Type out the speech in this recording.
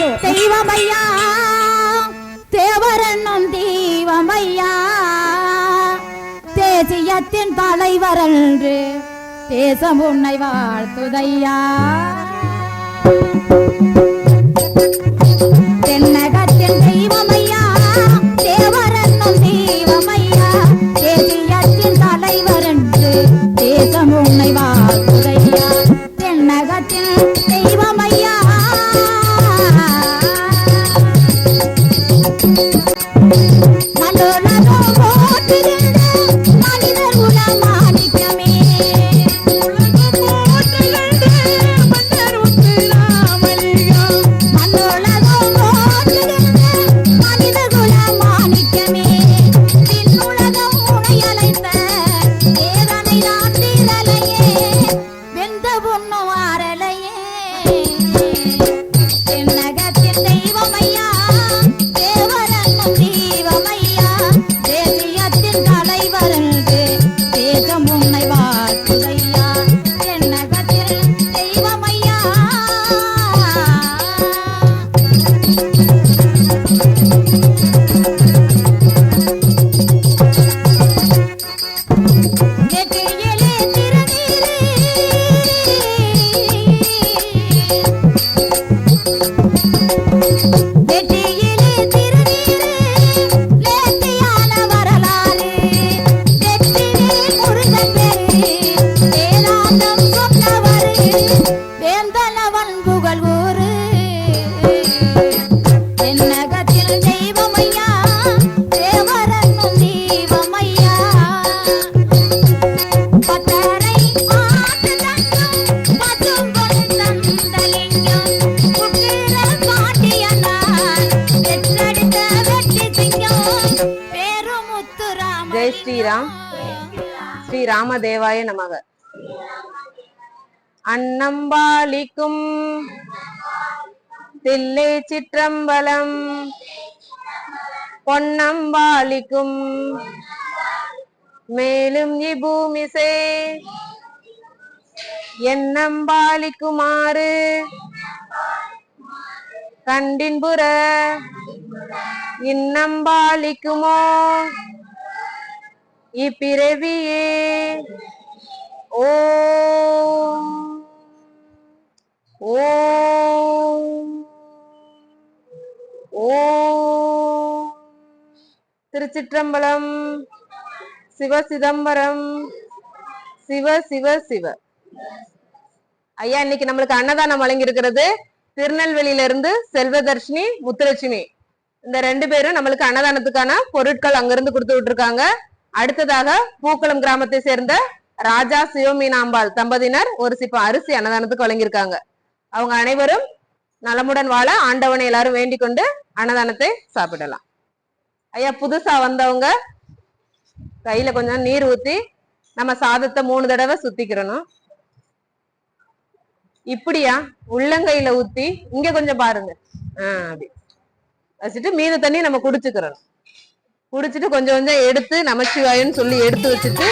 தெய்வமையா தேவரன்னும் தெய்வமையா. தேசியத்தின் தலைவர் என்று தேசம் உன்னை வாழ்த்துதையா. தென்னகத்தின் தெய்வமையா தேவரன்னும் தெய்வமையா. தேசியத்தின் தலைவர் தேசம் உன்னை வாழ்த்துதையா ஸ்ரீராம் ஸ்ரீ ராமதேவாய நமக. அன்னம்பாளிக்கும் தில்லை சிற்றம்பலம் பொன்னம்பாளிக்கும் மேலும் இபூமிசே எண்ணம்பாளிக்குமாறு கண்டின்புற இன்னம்பாளிக்குமோ? இப்பிறவியே. ஓ ஓ ஓ திருச்சிற்றம்பலம். சிவ சிதம்பரம். சிவ சிவ சிவ. ஐயா இன்னைக்கு நம்மளுக்கு அன்னதானம் வழங்கியிருக்கிறது திருநெல்வேலியில இருந்து செல்வதர்ஷினி முத்துலட்சுமி. இந்த ரெண்டு பேரும் நம்மளுக்கு அன்னதானத்துக்கான பொருட்கள் அங்கிருந்து கொடுத்து விட்டுருக்காங்க. அடுத்ததாக பூக்குளம் கிராமத்தை சேர்ந்த ராஜா சிவமீனாம்பாள் தம்பதியினர் ஒரு சிப்பம் அரிசி அன்னதானத்துக்கு வழங்கியிருக்காங்க. அவங்க அனைவரும் நலமுடன் வாழ ஆண்டவனை எல்லாரும் வேண்டிக் கொண்டு அன்னதானத்தை சாப்பிடலாம். ஐயா புதுசா வந்தவங்க கையில கொஞ்சம் நீர் ஊத்தி நம்ம சாதத்தை மூணு தடவை சுத்திக்கிறணும். இப்படியா? உள்ளங்கையில ஊத்தி இங்க கொஞ்சம் பாருங்க. ஆஹ் அப்படி. வச்சுட்டு மீத தண்ணி நம்ம குடிச்சுக்கிறோம் குடிச்சிட்டு கொஞ்சம் கொஞ்சம் எடுத்து நமச்சிவாயன்னு சொல்லி எடுத்து வச்சுட்டு